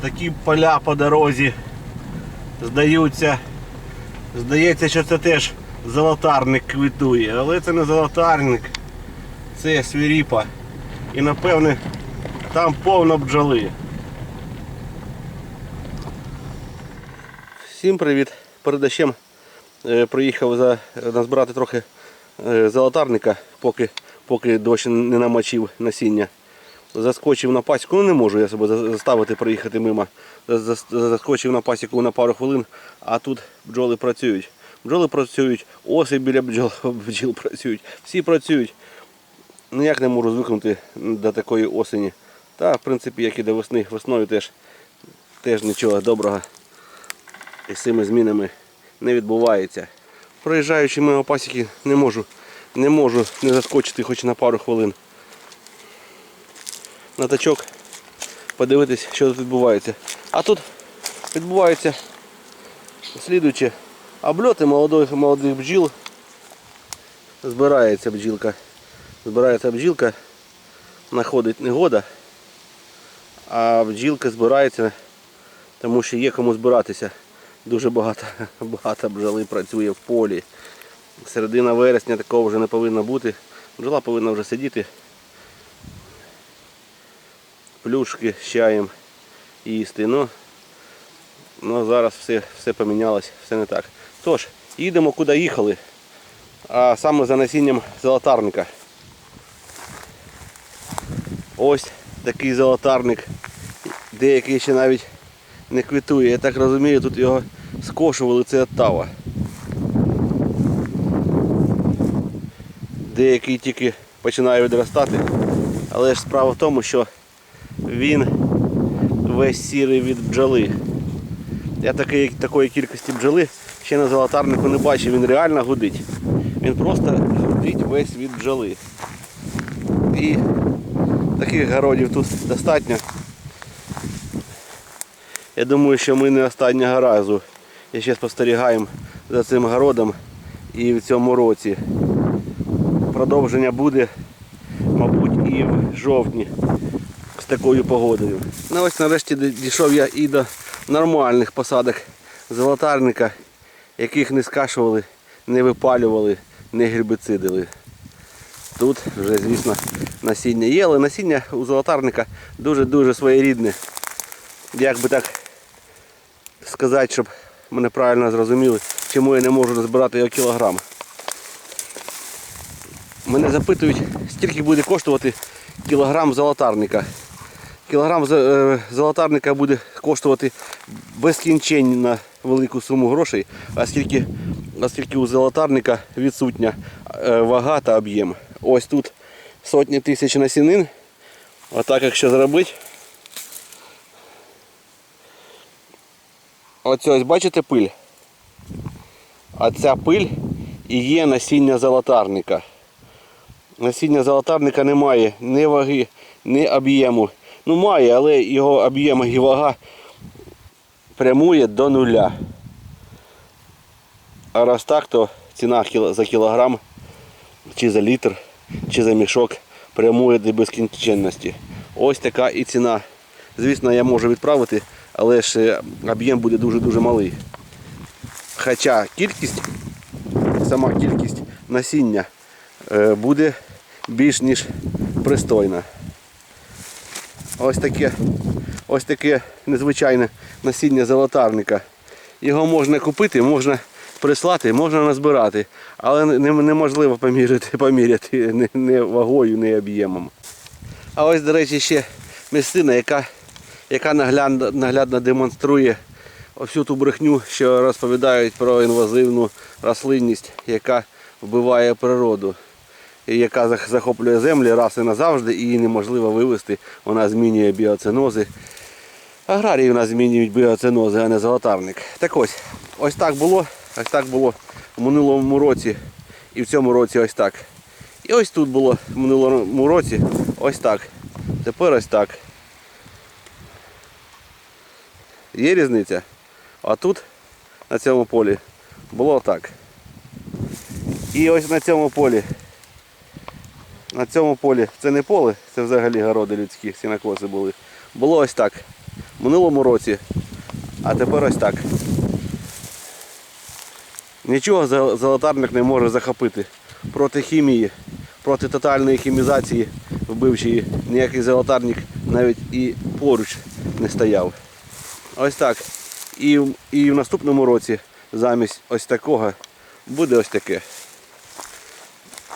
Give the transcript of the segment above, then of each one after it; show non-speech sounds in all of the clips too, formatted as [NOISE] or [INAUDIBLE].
Такі поля по дорозі здаються. Здається, що це теж золотарник квітує, але це не золотарник, це свіріпа. І напевне там повно бджоли. Всім привіт! Перед е, приїхав за, назбирати трохи е, золотарника, поки, поки дощ не намочив насіння. Заскочив на пасіку, ну не можу я себе заставити проїхати мимо. За- за- Заскочив на пасіку на пару хвилин, а тут бджоли працюють. Бджоли працюють, оси біля бджол, [LAUGHS] бджіл працюють, всі працюють. Ніяк не можу звикнути до такої осені. Та, в принципі, як і до весни, весною теж, теж нічого доброго із цими змінами не відбувається. Проїжджаючи мимо пасіки, не можу, не можу не заскочити хоч на пару хвилин. На тачок подивитись, що тут відбувається. А тут відбувається слідуюче. Обльоти молодих, молодих бджіл. Збирається бджілка. Збирається бджілка, знаходить негода, а бджілка збирається, тому що є кому збиратися. Дуже багато, [LAUGHS] багато бджоли працює в полі. Середина вересня такого вже не повинно бути. Бджола повинна вже сидіти. Плюшки з чаєм їсти. Ну, ну зараз все, все помінялось, все не так. Тож, їдемо куди їхали, а саме за насінням золотарника. Ось такий золотарник. Деякий ще навіть не квітує. Я так розумію, тут його скошували, це оттава. Деякий тільки починає відростати. Але ж справа в тому, що він весь сірий від бджоли. Я такої, такої кількості бджоли ще на золотарнику не бачив, він реально гудить. Він просто гудить весь від бджоли. І таких городів тут достатньо. Я думаю, що ми не останнього разу. І ще спостерігаємо за цим городом і в цьому році. Продовження буде, мабуть, і в жовтні такою погодою. Ну ось нарешті дійшов я і до нормальних посадок золотарника, яких не скашували, не випалювали, не гербіцидили. Тут вже, звісно, насіння є, але насіння у золотарника дуже-дуже своєрідне. Як би так сказати, щоб мене правильно зрозуміли, чому я не можу розбирати його кілограм. Мене запитують, скільки буде коштувати кілограм золотарника. Кілограм е, золотарника буде коштувати безкінченно велику суму грошей, оскільки, оскільки у золотарника відсутня е, вага та об'єм. Ось тут сотні тисяч насінин. Отак, якщо зробити. Оце ось бачите пиль? А ця пиль і є насіння золотарника. Насіння золотарника не має ні ваги, ні об'єму. Ну має, але його об'єм і вага прямує до нуля. А раз так, то ціна за кілограм, чи за літр, чи за мішок прямує до безкінченності. Ось така і ціна. Звісно, я можу відправити, але ж е, об'єм буде дуже-дуже малий. Хоча кількість, сама кількість насіння е, буде більш ніж пристойна. Ось таке, ось таке незвичайне насіння золотарника. Його можна купити, можна прислати, можна назбирати, але неможливо поміряти, [LAUGHS] поміряти ні, ні вагою, ні об'ємом. А ось, до речі, ще місцина, яка, яка наглядно, наглядно демонструє всю ту брехню, що розповідають про інвазивну рослинність, яка вбиває природу, яка захоплює землі раз і назавжди, її неможливо вивести. Вона змінює біоценози. Аграрії у нас змінюють біоценози, а не золотарник. Так ось, ось так було, ось так було в минулому році і в цьому році ось так. І ось тут було в минулому році ось так. Тепер ось так. Є різниця? А тут на цьому полі було так. І ось на цьому полі. На цьому полі це не поле, це взагалі городи людські, сінокоси були. Було ось так. в минулому році, а тепер ось так. Нічого золотарник не може захопити. Проти хімії, проти тотальної хімізації вбивчої ніякий золотарник навіть і поруч не стояв. Ось так. І, і в наступному році замість ось такого буде ось таке.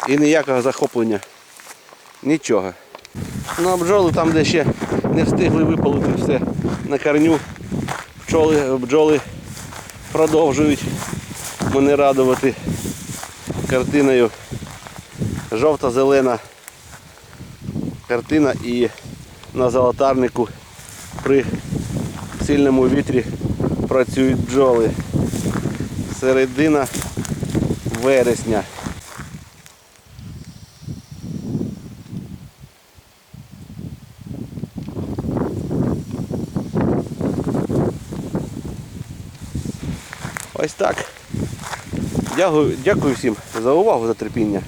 І ніякого захоплення. Нічого. Ну а бджоли там, де ще не встигли випалити все на корню. Бджоли, бджоли продовжують мене радувати картиною. Жовто-зелена картина і на золотарнику при сильному вітрі працюють бджоли. Середина вересня. Ось так. Дякую, дякую всім за увагу, за терпіння.